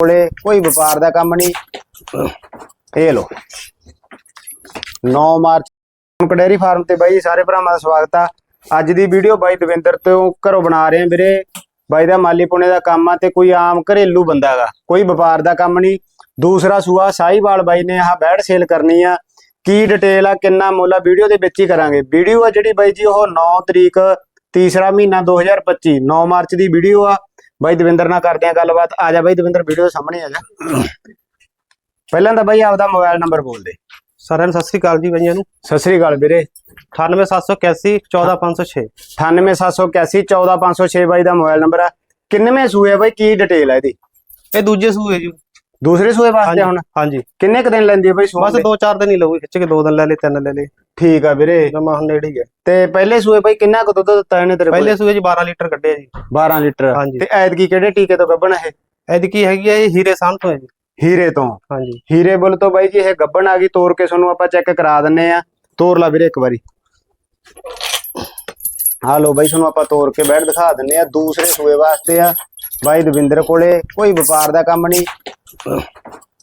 ਕੋਲੇ ਕੋਈ ਵਪਾਰ ਦਾ ਕੰਮ ਨਹੀਂ। ਇਹ ਲੋ 9 ਮਾਰਚ ਹੁਣ ਫਾਰਮ ਤੇ ਬਾਈ ਸਾਰੇ ਭਰਾਵਾਂ ਦਾ ਸਵਾਗਤ ਆ। ਅੱਜ ਦੀ ਵੀਡੀਓ ਬਾਈ ਦਵਿੰਦਰ ਤੋਂ ਘਰੋਂ ਬਣਾ ਰਹੇ ਆ ਵੀਰੇ। ਬਾਈ ਦਾ ਮਾਲੀ ਪੁਣੇ ਦਾ ਕੰਮ ਆ ਤੇ ਕੋਈ ਆਮ ਘਰੇਲੂ ਬੰਦਾ ਹੈਗਾ। ਕੋਈ ਵਪਾਰ ਦਾ ਕੰਮ ਨਹੀਂ। ਦੂਸਰਾ ਸੂਆ ਸਾਈਵਾਲ ਬਾਈ ਨੇ ਆਹ ਬੈਡ ਸੇਲ ਕਰਨੀ ਆ। ਕੀ ਡਿਟੇਲ ਆ, ਕਿੰਨਾ ਮੁੱਲ ਆ, ਵੀਡੀਓ ਦੇ ਵਿੱਚ ਹੀ ਕਰਾਂਗੇ। ਵੀਡੀਓ ਆ ਜਿਹੜੀ ਬਾਈ ਜੀ, ਉਹ 9 ਤਰੀਕ ਤੀਸਰਾ ਮਹੀਨਾ 2025 9 ਮਾਰਚ ਦੀ ਵੀਡੀਓ ਆ। ਬਾਈ ਦਵਿੰਦਰ ਨਾਲ ਕਰਦੇ ਆ ਗੱਲਬਾਤ। ਆ ਜਾ ਬਾਈ ਦਵਿੰਦਰ ਵੀਡੀਓ ਦੇ ਸਾਹਮਣੇ ਆ ਜਾ। ਪਹਿਲਾਂ ਤਾਂ ਬਾਈ ਆਪਦਾ ਮੋਬਾਈਲ ਨੰਬਰ ਬੋਲ ਦੇ। ਸਾਰਿਆਂ ਨੂੰ ਸਤਿ ਸ੍ਰੀ ਅਕਾਲ ਜੀ ਬਈਆਂ ਨੂੰ। ਸਤਿ ਸ੍ਰੀ ਅਕਾਲ ਵੀਰੇ। 98781 14506 98781 14506 ਬਾਈ ਦਾ ਮੋਬਾਈਲ ਨੰਬਰ ਆ। ਕਿੰਨਵੇਂ ਸੂਏ ਬਾਈ? ਕੀ ਡਿਟੇਲ ਆ ਇਹਦੀ? ਇਹ ਦੂਜੇ ਸੂਏ ਜੀ। ਦੂਸਰੇ ਸੂਏ ਵਾਸਤੇ ਹੁਣ? ਹਾਂਜੀ। ਕਿੰਨੇ ਕੁ ਦਿਨ ਲੈਂਦੀ ਆ ਬਾਈ ਸੂਏ ਬਸ ਦੋ? ਚਾਰ ਦਿਨ ਹੀ ਲਊਗੀ ਖਿੱਚ ਕੇ ਦੋ ਦਿਨ ਲੈ ਲੇ ਤਿੰਨ ਲੈ ਲੇ ਠੀਕ ਆ ਵੀਰੇ। ਜਮਾ ਹੁਣ ਨੇੜੇ ਹੀ ਹੈ ਤੇ ਪਹਿਲੇ ਸੂਏ ਬਾਈ ਕਿੰਨਾ ਕੁ ਦੁੱਧ ਦਿੱਤਾ ਇਹਨੇ ਤੇਰੇ ਪਹਿਲੇ ਸੂਏ ਜੀ 12 ਲੀਟਰ ਕੱਢਿਆ ਜੀ 12 ਲੀਟਰ। ਹਾਂਜੀ। ਤੇ ਐਤਕੀ ਕਿਹੜੇ ਟੀਕੇ ਤੋਂ ਗੱਬਣ ਇਹ? ਇਹਦੀ ਕੀ ਹੈਗੀ ਇਹ ਹੀਰੇ ਸਾਂਝ ਤੋਂ ਹੈ ਜੀ। ਹੀਰੇ ਤੋਂ? ਹਾਂਜੀ। ਹੀਰੇ ਬੁੱਲ ਤੋਂ ਬਾਈ ਜੀ ਇਹ ਗੱਬਣ ਆ ਗਈ ਤੋੜ ਕੇ ਤੁਹਾਨੂੰ ਆਪਾਂ ਚੈੱਕ ਕਰਾ ਦਿੰਨੇ ਆ। ਤੋੜ ਲਾ ਵੀਰੇ ਇੱਕ ਵਾਰੀ। ਆ ਲੋ ਬਾਈ ਤੁਹਾਨੂੰ ਆਪਾਂ ਤੋੜ ਕੇ ਬੈਠ ਦਿਖਾ ਦਿੰਨੇ ਆ ਦੂਸਰੇ ਸੂਏ ਵਾਸਤੇ ਆ। ਬਾਈ ਦਵਿੰਦਰ ਕੋਲੇ ਕੋਈ ਵਪਾਰ ਦਾ ਕੰਮ ਨਹੀਂ।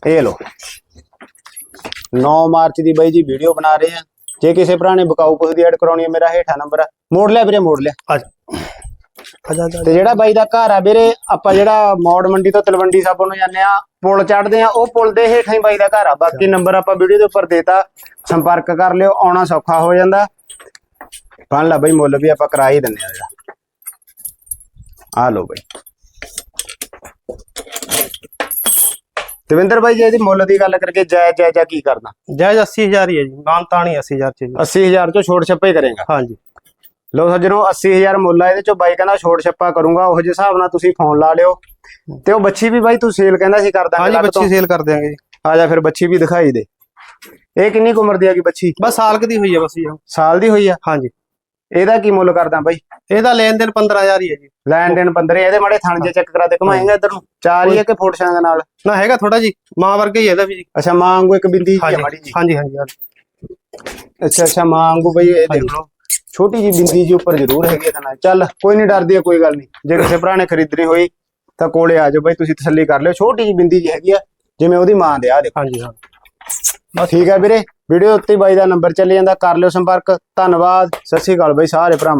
ਇਹ ਲੋ 9 ਮਾਰਚ ਦੀ ਬਾਈ ਜੀ ਵੀਡੀਓ ਬਣਾ ਰਹੇ ਆ। ਜੇ ਕਿਸੇ ਭਰਾ ਨੇ ਬਕਾਊ ਦੀ ਐਡ ਕਰਾਉਣੀ ਹੈ ਮੇਰਾ ਹੇਠਾਂ ਨੰਬਰ ਆ। ਮੋੜ ਲਿਆ ਵੀਰੇ ਮੋੜ ਲਿਆ। ਆ ਜਾ। ਆ ਜਾ, ਆ ਜਾ। ਤੇ ਜਿਹੜਾ ਬਾਈ ਦਾ ਘਰ ਆ ਵੀਰੇ ਆਪਾਂ ਜਿਹੜਾ ਮੌੜ ਮੰਡੀ ਤੋਂ ਤਲਵੰਡੀ ਸਾਬੋ ਨੂੰ ਜਾਂਦੇ ਆ ਪੁਲ ਚੜਦੇ ਆ ਉਹ ਪੁਲ ਦੇ ਹੇਠਾਂ ਹੀ ਬਾਈ ਦਾ ਘਰ ਆ। ਬਾਕੀ ਨੰਬਰ ਆਪਾਂ ਵੀਡੀਓ ਦੇ ਉੱਪਰ ਦੇਤਾ ਸੰਪਰਕ ਕਰ ਲਿਓ ਆਉਣਾ ਸੌਖਾ ਹੋ ਜਾਂਦਾ। ਬਣ ਲਾ ਬਾਈ ਮੁੱਲ ਵੀ ਆਪਾਂ ਕਰਾ ਹੀ ਦਿੰਨੇ ਆ ਜਿਹੜਾ। ਆ ਲਓ ਬਾਈ। ਦਵਿੰਦਰ ਬਾਈ ਜੀ ਇਹਦੀ ਮੁੱਲ ਦੀ ਗੱਲ ਕਰਕੇ ਜਾਇਜ਼ ਜਾਇਜ਼ ਆ ਕੀ ਕਰਨਾ? ਜਾਇਜ਼ 80000 ਹੀ ਹੈ ਜੀ ਮਾਨ ਤਾਣੀ 80000 ਚ ਜੀ। 80000 ਚੋਂ ਛੋਟ ਛੱਪੇ ਕਰੇਗਾ। ਹਾਂਜੀ। ਲੋ ਸੱਜਣੋ 80000 ਮੁੱਲ ਆ ਇਹਦੇ ਚੋਂ ਬਾਈ ਕਹਿੰਦਾ ਛੋਟ ਛੱਪਾ ਕਰੂੰਗਾ ਉਹ ਜਿਹੇ ਹਿਸਾਬ ਨਾਲ ਤੁਸੀਂ ਫੋਨ ਲਾ ਲਿਓ। ਤੇ ਉਹ ਬੱਚੀ ਵੀ ਬਾਈ ਤੂੰ ਸੇਲ ਕਹਿੰਦਾ ਸੀ ਕਰ ਦਾਂਗੇ ਹਾਂਜੀ। ਬੱਚੀ ਸੇਲ ਕਰ ਦਿਆਂਗੇ। ਜੀ ਆ ਜਾ ਫਿਰ ਬੱਚੀ ਵੀ ਦਿਖਾਈ ਦੇ। ਇਹ ਕਿੰਨੀ ਕੁ ਉਮਰ ਦੀ ਹੈਗੀ ਬੱਚੀ? ਬਸ ਸਾਲ ਕੁ ਦੀ ਹੋਈ ਹੈ ਬਸ ਜੀ। ਸਾਲ ਦੀ ਹੋਈ ਆ? ਹਾਂਜੀ। ਇਹਦਾ ਕੀ ਮੁੱਲ ਕਰਦਾ ਬਾਈ? ਇਹਦਾ ਲੈਣ ਦੇਣ 15000 ਹੀ ਹੈ ਜੀ। ਲੈਣ ਦੇਣ 15 ਇਹਦੇ ਮਾੜੇ ਥਣ ਜੇ ਚੈੱਕ ਕਰਾ ਦੇ ਘਮਾਏਗਾ ਇੱਧਰ ਨੂੰ? ਚਾਰ ਹੀ ਆ ਕਿ ਫੁੱਟ ਛਾਂਗ ਨਾਲ? ਨਾ ਹੈਗਾ ਥੋੜਾ ਜੀ ਮਾਂ ਵਰਗਾ ਹੀ ਹੈ ਇਹਦਾ ਵੀ ਜੀ। ਅੱਛਾ ਮਾਂ ਵਾਂਗੂ ਇੱਕ ਬਿੰਦੀ ਜੀ ਆ ਮਾੜੀ ਜੀ ਹਾਂਜੀ ਹਾਂਜੀ ਅੱਛਾ ਅੱਛਾ ਮਾਂ ਵਾਂਗੂ ਬਈ ਇਹ ਦੇਖ ਲਓ। ਛੋਟੀ ਜੀ ਬਿੰਦੀ ਜੀ ਉੱਪਰ ਜ਼ਰੂਰ ਹੈਗੀ ਨਾਲ। ਚੱਲ ਕੋਈ ਨਹੀਂ ਡਰਦੀ ਕੋਈ ਗੱਲ ਨਹੀਂ। ਜੇ ਕਿਸੇ ਭਰਾ ਨੇ ਖਰੀਦਣੀ ਹੋਈ ਤਾਂ ਕੋਲੇ ਆ ਜਾਓ ਬਾਈ ਤੁਸੀਂ ਤਸੱਲੀ ਕਰ ਲਿਓ। ਛੋਟੀ ਜੀ ਬਿੰਦੀ ਜੀ ਹੈਗੀ ਆ ਜਿਵੇਂ ਉਹਦੀ ਮਾਂ ਦੇ ਆ ਦੇਖੋ। ਹਾਂਜੀ ਹਾਂ। ਠੀਕ ਹੈ ਵੀਰੇ ਵੀਡੀਓ ਉੱਤੇ ਬਾਈ ਦਾ ਨੰਬਰ ਚੱਲੀ ਜਾਂਦਾ ਕਰ ਲਿਓ ਸੰਪਰਕ ਧੰਨਵਾਦ ਸਤਿ ਸ਼੍ਰੀ ਅਕਾਲ ਬਾਈ ਸਾਰੇ ਭਰਾਵਾਂ